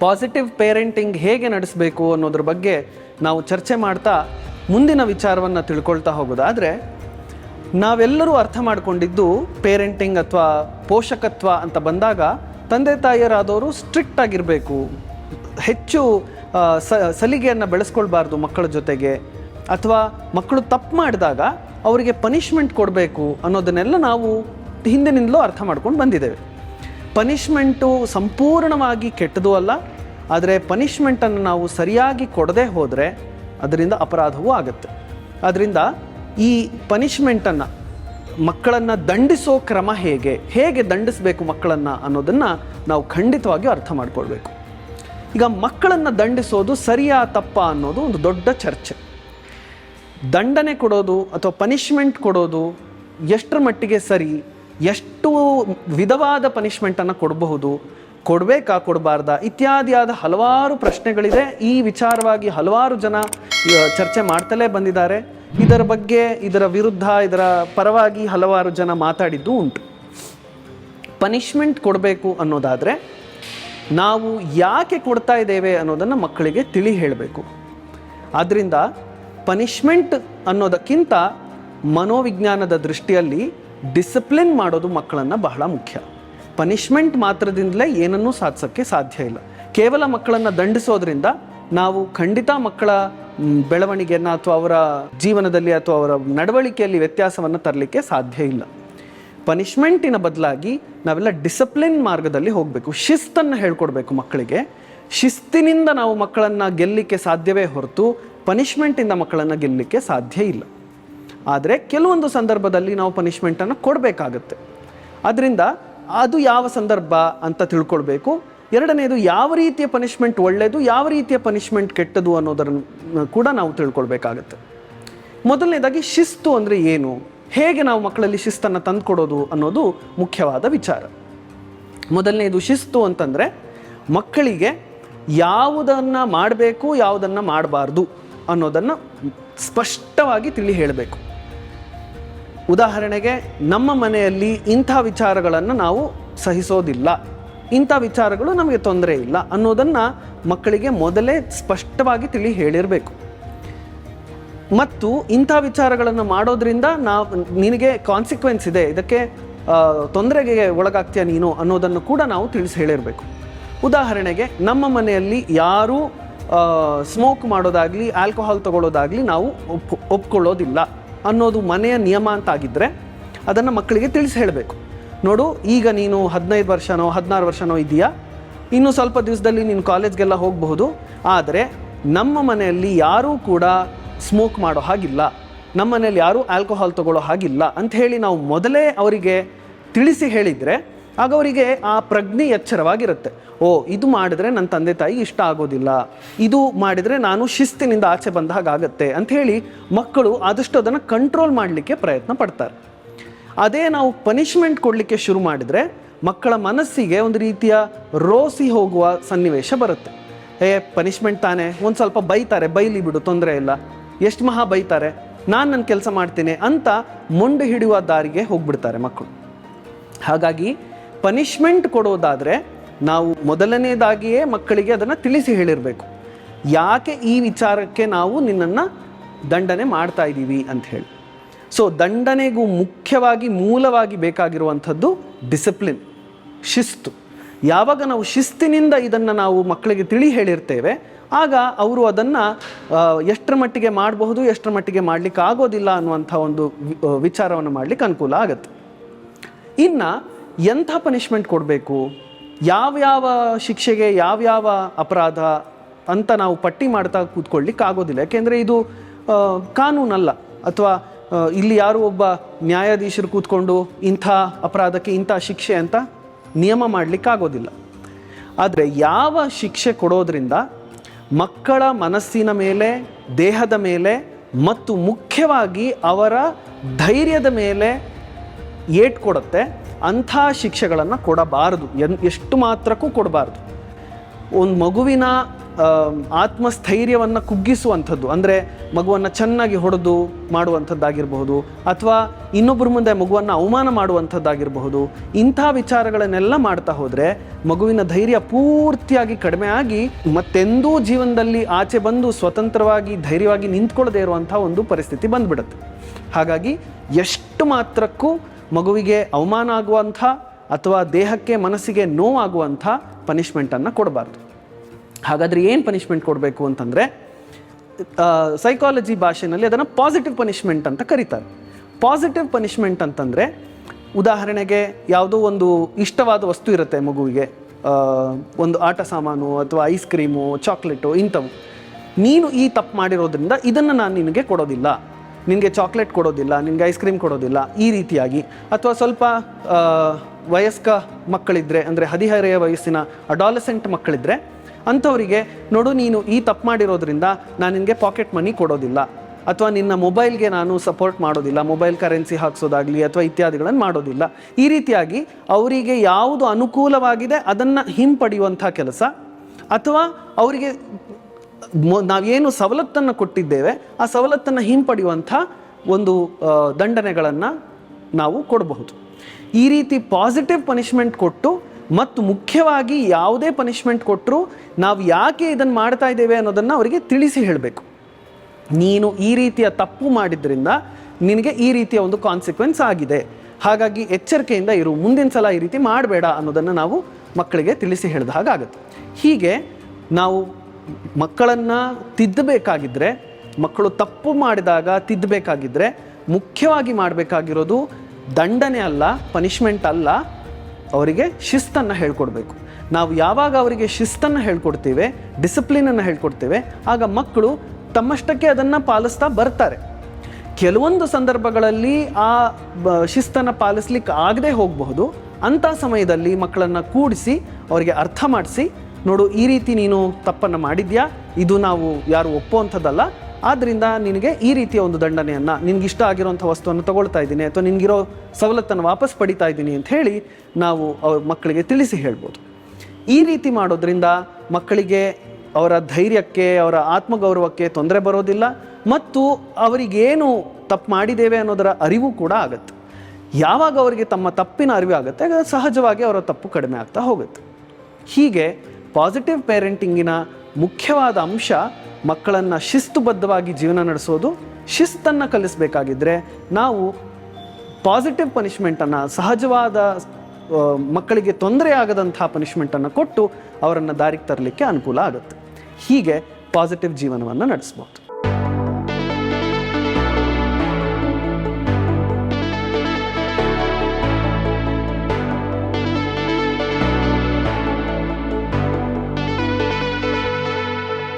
Positive parenting ಹೇಗೆ ನಡೆಸಬೇಕು ಅನ್ನೋದ್ರ ಬಗ್ಗೆ ನಾವು ಚರ್ಚೆ ಮಾಡ್ತಾ ಮುಂದಿನ ವಿಚಾರವನ್ನು ತಿಳ್ಕೊಳ್ತಾ ಹೋಗೋದಾದರೆ, ನಾವೆಲ್ಲರೂ ಅರ್ಥ ಮಾಡಿಕೊಂಡಿದ್ದು ಪೇರೆಂಟಿಂಗ್ ಅಥವಾ ಪೋಷಕತ್ವ ಅಂತ ಬಂದಾಗ ತಂದೆ ತಾಯಿಯರಾದವರು ಸ್ಟ್ರಿಕ್ಟ್ ಆಗಿರಬೇಕು. ಹೆಚ್ಚು ಸ, ಸಲಿಗೆಯನ್ನು ಬೆಳೆಸ್ಕೊಳ್ಬಾರ್ದು ಮಕ್ಕಳ ಜೊತೆಗೆ. ಅಥವಾ ಮಕ್ಕಳು ತಪ್ಪು ಮಾಡಿದಾಗ ಅವರಿಗೆ ಪನಿಷ್ಮೆಂಟ್ ಕೊಡಬೇಕು ಅನ್ನೋದನ್ನೆಲ್ಲ ನಾವು ಹಿಂದಿನಿಂದಲೂ ಅರ್ಥ ಮಾಡ್ಕೊಂಡು ಬಂದಿದ್ದೇವೆ. ಪನಿಷ್ಮೆಂಟು ಸಂಪೂರ್ಣವಾಗಿ ಕೆಟ್ಟದು ಅಲ್ಲ, ಆದರೆ ಪನಿಷ್ಮೆಂಟನ್ನು ನಾವು ಸರಿಯಾಗಿ ಕೊಡದೆ ಹೋದರೆ ಅದರಿಂದ ಅಪರಾಧವೂ ಆಗುತ್ತೆ. ಅದರಿಂದ ಈ ಪನಿಷ್ಮೆಂಟನ್ನು ಮಕ್ಕಳನ್ನು ದಂಡಿಸೋ ಕ್ರಮ ಹೇಗೆ ಹೇಗೆ ದಂಡಿಸಬೇಕು ಮಕ್ಕಳನ್ನು ಅನ್ನೋದನ್ನು ನಾವು ಖಂಡಿತವಾಗಿಯೂ ಅರ್ಥ ಮಾಡಿಕೊಳ್ಬೇಕು. ಈಗ ಮಕ್ಕಳನ್ನು ದಂಡಿಸೋದು ಸರಿಯಾ ತಪ್ಪ ಅನ್ನೋದು ಒಂದು ದೊಡ್ಡ ಚರ್ಚೆ. ದಂಡನೆ ಕೊಡೋದು ಅಥವಾ ಪನಿಷ್ಮೆಂಟ್ ಕೊಡೋದು ಎಷ್ಟರ ಮಟ್ಟಿಗೆ ಸರಿ ಎಷ್ಟು ವಿಧವಾದ ಪನಿಷ್ಮೆಂಟನ್ನು ಕೊಡಬಹುದು, ಕೊಡಬೇಕಾ ಕೊಡಬಾರ್ದ? ಇತ್ಯಾದಿಯಾದ ಹಲವಾರು ಪ್ರಶ್ನೆಗಳಿದೆ. ಈ ವಿಚಾರವಾಗಿ ಹಲವಾರು ಜನ ಚರ್ಚೆ ಮಾಡ್ತಲೇ ಬಂದಿದ್ದಾರೆ. ಇದರ ಬಗ್ಗೆ, ಇದರ ವಿರುದ್ಧ, ಇದರ ಪರವಾಗಿ ಹಲವಾರು ಜನ ಮಾತಾಡಿದ್ದು ಉಂಟು. ಪನಿಷ್ಮೆಂಟ್ ಕೊಡಬೇಕು ಅನ್ನೋದಾದರೆ, ನಾವು ಯಾಕೆ ಕೊಡ್ತಾ ಇದ್ದೇವೆ ಅನ್ನೋದನ್ನು ಮಕ್ಕಳಿಗೆ ತಿಳಿ ಹೇಳಬೇಕು. ಆದ್ದರಿಂದ ಪನಿಷ್ಮೆಂಟ್ ಅನ್ನೋದಕ್ಕಿಂತ ಮನೋವಿಜ್ಞಾನದ ದೃಷ್ಟಿಯಲ್ಲಿ ಡಿಸಿಪ್ಲಿನ್ ಮಾಡೋದು ಮಕ್ಕಳನ್ನು ಬಹಳ ಮುಖ್ಯ. ಪನಿಷ್ಮೆಂಟ್ ಮಾತ್ರದಿಂದಲೇ ಏನನ್ನೂ ಸಾಧಿಸೋಕ್ಕೆ ಸಾಧ್ಯ ಇಲ್ಲ. ಕೇವಲ ಮಕ್ಕಳನ್ನು ದಂಡಿಸೋದ್ರಿಂದ ನಾವು ಖಂಡಿತ ಮಕ್ಕಳ ಬೆಳವಣಿಗೆಯನ್ನು ಅಥವಾ ಅವರ ಜೀವನದಲ್ಲಿ ಅಥವಾ ಅವರ ನಡವಳಿಕೆಯಲ್ಲಿ ವ್ಯತ್ಯಾಸವನ್ನು ತರಲಿಕ್ಕೆ ಸಾಧ್ಯ ಇಲ್ಲ. ಪನಿಷ್ಮೆಂಟಿನ ಬದಲಾಗಿ ನಾವೆಲ್ಲ ಡಿಸಿಪ್ಲಿನ್ ಮಾರ್ಗದಲ್ಲಿ ಹೋಗಬೇಕು. ಶಿಸ್ತನ್ನು ಹೇಳ್ಕೊಡ್ಬೇಕು ಮಕ್ಕಳಿಗೆ. ಶಿಸ್ತಿನಿಂದ ನಾವು ಮಕ್ಕಳನ್ನು ಗೆಲ್ಲಲಿಕ್ಕೆ ಸಾಧ್ಯವೇ ಹೊರತು ಪನಿಷ್ಮೆಂಟಿಂದ ಮಕ್ಕಳನ್ನು ಗೆಲ್ಲಲಿಕ್ಕೆ ಸಾಧ್ಯ ಇಲ್ಲ. ಆದರೆ ಕೆಲವೊಂದು ಸಂದರ್ಭದಲ್ಲಿ ನಾವು ಪನಿಷ್ಮೆಂಟನ್ನು ಕೊಡಬೇಕಾಗತ್ತೆ. ಅದರಿಂದ ಅದು ಯಾವ ಸಂದರ್ಭ ಅಂತ ತಿಳ್ಕೊಳ್ಬೇಕು. ಎರಡನೇದು ಯಾವ ರೀತಿಯ ಪನಿಷ್ಮೆಂಟ್ ಒಳ್ಳೆಯದು ಯಾವ ರೀತಿಯ ಪನಿಷ್ಮೆಂಟ್ ಕೆಟ್ಟದು ಅನ್ನೋದನ್ನು ಕೂಡ ನಾವು ತಿಳ್ಕೊಳ್ಬೇಕಾಗತ್ತೆ. ಮೊದಲನೇದಾಗಿ ಶಿಸ್ತು ಅಂದರೆ ಏನು? ಹೇಗೆ ನಾವು ಮಕ್ಕಳಲ್ಲಿ ಶಿಸ್ತನ್ನು ತಂದುಕೊಡೋದು ಅನ್ನೋದು ಮುಖ್ಯವಾದ ವಿಚಾರ. ಮೊದಲನೇದು ಶಿಸ್ತು ಅಂತಂದರೆ ಮಕ್ಕಳಿಗೆ ಯಾವುದನ್ನು ಮಾಡಬೇಕು, ಯಾವುದನ್ನು ಮಾಡಬಾರ್ದು ಅನ್ನೋದನ್ನು ಸ್ಪಷ್ಟವಾಗಿ ತಿಳಿ ಹೇಳಬೇಕು. ಉದಾಹರಣೆಗೆ ನಮ್ಮ ಮನೆಯಲ್ಲಿ ಇಂಥ ವಿಚಾರಗಳನ್ನು ನಾವು ಸಹಿಸೋದಿಲ್ಲ. ಇಂಥ ವಿಚಾರಗಳು ನಮಗೆ ತೊಂದರೆ ಇಲ್ಲ ಅನ್ನೋದನ್ನು ಮಕ್ಕಳಿಗೆ ಮೊದಲೇ ಸ್ಪಷ್ಟವಾಗಿ ತಿಳಿ ಹೇಳಿರಬೇಕು. ಮತ್ತು ಇಂಥ ವಿಚಾರಗಳನ್ನು ಮಾಡೋದ್ರಿಂದ ನಾವು ನಿನಗೆ ಕಾನ್ಸಿಕ್ವೆನ್ಸ್ ಇದೆ, ಇದಕ್ಕೆ ತೊಂದರೆಗೆ ಒಳಗಾಗ್ತೀಯ ನೀನು ಅನ್ನೋದನ್ನು ಕೂಡ ನಾವು ತಿಳಿಸಿ ಹೇಳಿರಬೇಕು. ಉದಾಹರಣೆಗೆ ನಮ್ಮ ಮನೆಯಲ್ಲಿ ಯಾರೂ ಸ್ಮೋಕ್ ಮಾಡೋದಾಗಲಿ ಆಲ್ಕೋಹಾಲ್ ತಗೊಳ್ಳೋದಾಗಲಿ ನಾವು ಒಪ್ಪು ಒಪ್ಕೊಳ್ಳೋದಿಲ್ಲ. ಅನ್ನೋದು ಮನೆಯ ನಿಯಮ ಅಂತ ಆಗಿದ್ದರೆ ಅದನ್ನು ಮಕ್ಕಳಿಗೆ ತಿಳಿಸಿ ಹೇಳಬೇಕು. ನೋಡು, ಈಗ ನೀನು ಹದಿನೈದು ವರ್ಷನೋ, ಹದಿನಾರು ವರ್ಷನೋ ಇದೆಯಾ ಇನ್ನೂ ಸ್ವಲ್ಪ ದಿವಸದಲ್ಲಿ ನೀನು ಕಾಲೇಜ್ಗೆಲ್ಲ ಹೋಗಬಹುದು. ಆದರೆ ನಮ್ಮ ಮನೆಯಲ್ಲಿ ಯಾರೂ ಕೂಡ ಸ್ಮೋಕ್ ಮಾಡೋ ಹಾಗಿಲ್ಲ. ನಮ್ಮ ಮನೆಯಲ್ಲಿ ಯಾರೂ ಆಲ್ಕೋಹಾಲ್ ತಗೊಳ್ಳೋ ಹಾಗಿಲ್ಲ ಅಂತ ಹೇಳಿ ನಾವು ಮೊದಲೇ ಅವರಿಗೆ ತಿಳಿಸಿ ಹೇಳಿದರೆ ಆಗ ಅವರಿಗೆ ಆ ಪ್ರಜ್ಞೆ ಎಚ್ಚರವಾಗಿರುತ್ತೆ. ಓ, ಇದು ಮಾಡಿದ್ರೆ ನನ್ನ ತಂದೆ ತಾಯಿ ಇಷ್ಟ ಆಗೋದಿಲ್ಲ. ಇದು ಮಾಡಿದರೆ ನಾನು ಶಿಸ್ತಿನಿಂದ ಆಚೆ ಬಂದ ಹಾಗಾಗತ್ತೆ ಹೇಳಿ ಮಕ್ಕಳು ಆದಷ್ಟು ಅದನ್ನು ಕಂಟ್ರೋಲ್ ಮಾಡಲಿಕ್ಕೆ ಪ್ರಯತ್ನ ಪಡ್ತಾರೆ. ಅದೇ ನಾವು ಪನಿಷ್ಮೆಂಟ್ ಕೊಡಲಿಕ್ಕೆ ಶುರು ಮಾಡಿದರೆ ಮಕ್ಕಳ ಮನಸ್ಸಿಗೆ ಒಂದು ರೀತಿಯ ರೋಸಿ ಹೋಗುವ ಸನ್ನಿವೇಶ ಬರುತ್ತೆ. ಏ ಪನಿಷ್ಮೆಂಟ್ ತಾನೇ, ಒಂದು ಸ್ವಲ್ಪ ಬೈತಾರೆ, ಬೈಲಿ ಬಿಡು, ತೊಂದರೆ ಇಲ್ಲ. ಎಷ್ಟು ಮಹಾ ಬೈತಾರೆ, ನಾನು ನನ್ನ ಕೆಲಸ ಮಾಡ್ತೀನಿ ಅಂತ ಮುಂಡು ಹಿಡಿಯುವ ದಾರಿಗೆ ಹೋಗ್ಬಿಡ್ತಾರೆ ಮಕ್ಕಳು. ಹಾಗಾಗಿ ಪನಿಷ್ಮೆಂಟ್ ಕೊಡೋದಾದರೆ ನಾವು ಮೊದಲನೇದಾಗಿಯೇ ಮಕ್ಕಳಿಗೆ ಅದನ್ನು ತಿಳಿಸಿ ಹೇಳಿರಬೇಕು. ಯಾಕೆ ಈ ವಿಚಾರಕ್ಕೆ ನಾವು ನಿನ್ನನ್ನು ದಂಡನೆ ಮಾಡ್ತಾ ಇದ್ದೀವಿ ಅಂತ ಹೇಳಿ. ಸೊ ದಂಡನೆಗೂ ಮುಖ್ಯವಾಗಿ ಮೂಲವಾಗಿ ಬೇಕಾಗಿರುವಂಥದ್ದು ಡಿಸಿಪ್ಲಿನ್ ಶಿಸ್ತು. ಯಾವಾಗ ನಾವು ಶಿಸ್ತಿನಿಂದ ಇದನ್ನು ನಾವು ಮಕ್ಕಳಿಗೆ ತಿಳಿ ಹೇಳಿರ್ತೇವೆ, ಆಗ ಅವರು ಅದನ್ನು ಎಷ್ಟರ ಮಟ್ಟಿಗೆ ಮಾಡಬಹುದು, ಎಷ್ಟರ ಮಟ್ಟಿಗೆ ಮಾಡಲಿಕ್ಕೆ ಆಗೋದಿಲ್ಲ ಅನ್ನುವಂಥ ಒಂದು ವಿಚಾರವನ್ನು ಮಾಡಲಿಕ್ಕೆ ಅನುಕೂಲ ಆಗುತ್ತೆ. ಇನ್ನು ಎಂಥ ಪನಿಷ್ಮೆಂಟ್ ಕೊಡಬೇಕು? ಯಾವ್ಯಾವ ಶಿಕ್ಷೆಗೆ ಯಾವ್ಯಾವ ಅಪರಾಧ ಅಂತ ನಾವು ಪಟ್ಟಿ ಮಾಡ್ತಾ ಕೂತ್ಕೊಳ್ಳಿಕ್ಕೆ ಆಗೋದಿಲ್ಲ. ಯಾಕೆಂದರೆ ಇದು ಕಾನೂನಲ್ಲ. ಅಥವಾ ಇಲ್ಲಿ ಯಾರು ಒಬ್ಬ ನ್ಯಾಯಾಧೀಶರು ಕೂತ್ಕೊಂಡು ಇಂಥ ಅಪರಾಧಕ್ಕೆ ಇಂಥ ಶಿಕ್ಷೆ ಅಂತ ನಿಯಮ ಮಾಡಲಿಕ್ಕೆ ಆಗೋದಿಲ್ಲ. ಆದರೆ ಯಾವ ಶಿಕ್ಷೆ ಕೊಡೋದ್ರಿಂದ ಮಕ್ಕಳ ಮನಸ್ಸಿನ ಮೇಲೆ, ದೇಹದ ಮೇಲೆ ಮತ್ತು ಮುಖ್ಯವಾಗಿ ಅವರ ಧೈರ್ಯದ ಮೇಲೆ ಏಟ್ ಕೊಡುತ್ತೆ. ಅಂಥ ಶಿಕ್ಷೆಗಳನ್ನು ಕೊಡಬಾರದು. ಎನ್, ಎಷ್ಟು ಮಾತ್ರಕ್ಕೂ ಕೊಡಬಾರ್ದು. ಒಂದು ಮಗುವಿನ ಆತ್ಮಸ್ಥೈರ್ಯವನ್ನು ಕುಗ್ಗಿಸುವಂಥದ್ದು, ಅಂದರೆ ಮಗುವನ್ನು ಚೆನ್ನಾಗಿ ಹೊಡೆದು ಮಾಡುವಂಥದ್ದಾಗಿರಬಹುದು, ಅಥವಾ ಇನ್ನೊಬ್ಬರ ಮುಂದೆ ಮಗುವನ್ನು ಅವಮಾನ ಮಾಡುವಂಥದ್ದಾಗಿರಬಹುದು, ಇಂಥ ವಿಚಾರಗಳನ್ನೆಲ್ಲ ಮಾಡ್ತಾ ಹೋದರೆ ಮಗುವಿನ ಧೈರ್ಯ ಪೂರ್ತಿಯಾಗಿ ಕಡಿಮೆ ಆಗಿ ಮತ್ತೆಂದೂ ಜೀವನದಲ್ಲಿ ಆಚೆ ಬಂದು ಸ್ವತಂತ್ರವಾಗಿ, ಧೈರ್ಯವಾಗಿ ನಿಂತ್ಕೊಳ್ಳದೇ ಇರುವಂಥ ಒಂದು ಪರಿಸ್ಥಿತಿ ಬಂದ್ಬಿಡುತ್ತೆ. ಹಾಗಾಗಿ ಎಷ್ಟು ಮಾತ್ರಕ್ಕೂ ಮಗುವಿಗೆ ಅವಮಾನ ಆಗುವಂಥ ಅಥವಾ ದೇಹಕ್ಕೆ ಮನಸ್ಸಿಗೆ ನೋವಾಗುವಂಥ ಪನಿಷ್ಮೆಂಟನ್ನು ಕೊಡಬಾರ್ದು. ಹಾಗಾದರೆ ಏನು ಪನಿಷ್ಮೆಂಟ್ ಕೊಡಬೇಕು ಅಂತಂದರೆ ಸೈಕಾಲಜಿ ಭಾಷೆಯಲ್ಲಿ ಅದನ್ನು ಪಾಸಿಟಿವ್ ಪನಿಷ್ಮೆಂಟ್ ಅಂತ ಕರೀತಾರೆ. ಪಾಸಿಟಿವ್ ಪನಿಷ್ಮೆಂಟ್ ಅಂತಂದರೆ, ಉದಾಹರಣೆಗೆ ಯಾವುದೋ ಒಂದು ಇಷ್ಟವಾದ ವಸ್ತು ಇರುತ್ತೆ ಮಗುವಿಗೆ ಒಂದು ಆಟ ಸಾಮಾನು ಅಥವಾ ಐಸ್ ಕ್ರೀಮು ಚಾಕ್ಲೇಟು ಇಂಥವು. ನೀನು ಈ ತಪ್ಪು ಮಾಡಿರೋದ್ರಿಂದ ಇದನ್ನು ನಾನು ನಿನಗೆ ಕೊಡೋದಿಲ್ಲ. ನಿನಗೆ ಚಾಕ್ಲೇಟ್ ಕೊಡೋದಿಲ್ಲ, ನಿನಗೆ ಐಸ್ ಕ್ರೀಮ್ ಕೊಡೋದಿಲ್ಲ, ಈ ರೀತಿಯಾಗಿ. ಅಥವಾ ಸ್ವಲ್ಪ ವಯಸ್ಕ ಮಕ್ಕಳಿದ್ರೆ, ಅಂದರೆ ಹದಿಹರೆಯ ವಯಸ್ಸಿನ ಅಡಾಲಸೆಂಟ್ ಮಕ್ಕಳಿದ್ರೆ, ಅಂಥವರಿಗೆ, ನೋಡು, ನೀನು ಈ ತಪ್ಪು ಮಾಡಿರೋದ್ರಿಂದ ನಾನು ನಿನಗೆ ಪಾಕೆಟ್ ಮನಿ ಕೊಡೋದಿಲ್ಲ. ಅಥವಾ ನಿನ್ನ ಮೊಬೈಲ್ಗೆ ನಾನು ಸಪೋರ್ಟ್ ಮಾಡೋದಿಲ್ಲ ಮೊಬೈಲ್ ಕರೆನ್ಸಿ ಹಾಕ್ಸೋದಾಗಲಿ ಅಥವಾ ಇತ್ಯಾದಿಗಳನ್ನು ಮಾಡೋದಿಲ್ಲ. ಈ ರೀತಿಯಾಗಿ ಅವರಿಗೆ ಯಾವುದು ಅನುಕೂಲವಾಗಿದೆ ಅದನ್ನು ಹಿಂಪಡೆಯುವಂಥ ಕೆಲಸ. ಅಥವಾ ಅವರಿಗೆ ನಾವೇನು ಸವಲತ್ತನ್ನು ಕೊಟ್ಟಿದ್ದೇವೆ, ಆ ಸವಲತ್ತನ್ನು ಹಿಂಪಡೆಯುವಂಥ ಒಂದು ದಂಡನೆಗಳನ್ನು ನಾವು ಕೊಡಬಹುದು. ಈ ರೀತಿ ಪಾಸಿಟಿವ್ ಪನಿಷ್ಮೆಂಟ್ ಕೊಟ್ಟು ಮತ್ತು ಮುಖ್ಯವಾಗಿ ಯಾವುದೇ ಪನಿಷ್ಮೆಂಟ್ ಕೊಟ್ಟರೂ ನಾವು ಯಾಕೆ ಇದನ್ನು ಮಾಡ್ತಾ ಇದ್ದೇವೆ ಅನ್ನೋದನ್ನು ಅವರಿಗೆ ತಿಳಿಸಿ ಹೇಳಬೇಕು. ನೀನು ಈ ರೀತಿಯ ತಪ್ಪು ಮಾಡಿದ್ರಿಂದ ನಿನಗೆ ಈ ರೀತಿಯ ಒಂದು ಕಾನ್ಸಿಕ್ವೆನ್ಸ್ ಆಗಿದೆ. ಹಾಗಾಗಿ ಎಚ್ಚರಿಕೆಯಿಂದ ಇರು, ಮುಂದಿನ ಸಲ ಈ ರೀತಿ ಮಾಡಬೇಡ ಅನ್ನೋದನ್ನು ನಾವು ಮಕ್ಕಳಿಗೆ ತಿಳಿಸಿ ಹೇಳಿದ ಹಾಗಾಗುತ್ತೆ. ಹೀಗೆ ನಾವು ಮಕ್ಕಳನ್ನು ತಿದ್ದಬೇಕಾಗಿದ್ದರೆ ಮಕ್ಕಳು ತಪ್ಪು ಮಾಡಿದಾಗ ತಿದ್ದಬೇಕಾಗಿದ್ದರೆ ಮುಖ್ಯವಾಗಿ ಮಾಡಬೇಕಾಗಿರೋದು ದಂಡನೆ ಅಲ್ಲ ಪನಿಷ್ಮೆಂಟ್ ಅಲ್ಲ, ಅವರಿಗೆ ಶಿಸ್ತನ್ನು ಹೇಳ್ಕೊಡ್ಬೇಕು. ನಾವು ಯಾವಾಗ ಅವರಿಗೆ ಶಿಸ್ತನ್ನು ಹೇಳ್ಕೊಡ್ತೀವಿ ಡಿಸಿಪ್ಲಿನನ್ನು ಹೇಳ್ಕೊಡ್ತೇವೆ, ಆಗ ಮಕ್ಕಳು ತಮ್ಮಷ್ಟಕ್ಕೆ ಅದನ್ನು ಪಾಲಿಸ್ತಾ ಬರ್ತಾರೆ. ಕೆಲವೊಂದು ಸಂದರ್ಭಗಳಲ್ಲಿ ಆ ಶಿಸ್ತನ್ನು ಪಾಲಿಸ್ಲಿಕ್ಕೆ ಆಗದೆ ಹೋಗಬಹುದು. ಅಂಥ ಸಮಯದಲ್ಲಿ ಮಕ್ಕಳನ್ನು ಕೂಡಿಸಿ, ಅವರಿಗೆ ಅರ್ಥ ಮಾಡಿಸಿ ನೋಡು, ಈ ರೀತಿ ನೀನು ತಪ್ಪನ್ನು ಮಾಡಿದ್ಯಾ? ಇದು ನಾವು ಯಾರು ಒಪ್ಪುವಂಥದ್ದಲ್ಲ. ಆದ್ದರಿಂದ ನಿನಗೆ ಈ ರೀತಿಯ ಒಂದು ದಂಡನೆಯನ್ನು ನಿನ್ಗೆ ಇಷ್ಟ ಆಗಿರುವಂಥ ವಸ್ತುವನ್ನು ತಗೊಳ್ತಾ ಇದ್ದೀನಿ ಅಥವಾ ನಿನಗಿರೋ ಸವಲತ್ತನ್ನು ವಾಪಸ್ ಪಡಿತಾ ಇದ್ದೀನಿ ಅಂತ ಹೇಳಿ ನಾವು ಅವ್ರ ಮಕ್ಕಳಿಗೆ ತಿಳಿಸಿ ಹೇಳ್ಬೋದು. ಈ ರೀತಿ ಮಾಡೋದ್ರಿಂದ ಮಕ್ಕಳಿಗೆ ಅವರ ಧೈರ್ಯಕ್ಕೆ, ಅವರ ಆತ್ಮಗೌರವಕ್ಕೆ ತೊಂದರೆ ಬರೋದಿಲ್ಲ ಮತ್ತು ಅವರಿಗೇನು ತಪ್ಪು ಮಾಡಿದ್ದೇವೆ ಅನ್ನೋದರ ಅರಿವು ಕೂಡ ಆಗುತ್ತೆ. ಯಾವಾಗ ಅವರಿಗೆ ತಮ್ಮ ತಪ್ಪಿನ ಅರಿವು ಆಗುತ್ತೆ ಸಹಜವಾಗಿ ಅವರ ತಪ್ಪು ಕಡಿಮೆ ಆಗ್ತಾ ಹೋಗುತ್ತೆ. ಹೀಗೆ ಪಾಸಿಟಿವ್ ಪೇರೆಂಟಿಂಗಿನ ಮುಖ್ಯವಾದ ಅಂಶ ಮಕ್ಕಳನ್ನು ಶಿಸ್ತುಬದ್ಧವಾಗಿ ಜೀವನ ನಡೆಸೋದು, ಶಿಸ್ತನ್ನು ಕಲಿಸಬೇಕಾಗಿದ್ದರೆ ನಾವು ಪಾಸಿಟಿವ್ ಪನಿಷ್ಮೆಂಟನ್ನು ಸಹಜವಾದ ಮಕ್ಕಳಿಗೆ ತೊಂದರೆ ಆಗದಂತಹ ಪನಿಷ್ಮೆಂಟನ್ನು ಕೊಟ್ಟು ಅವರನ್ನು ದಾರಿಗೆ ತರಲಿಕ್ಕೆ ಅನುಕೂಲ ಆಗುತ್ತೆ. ಹೀಗೆ ಪಾಸಿಟಿವ್ ಜೀವನವನ್ನು ನಡೆಸ್ಬೋದು.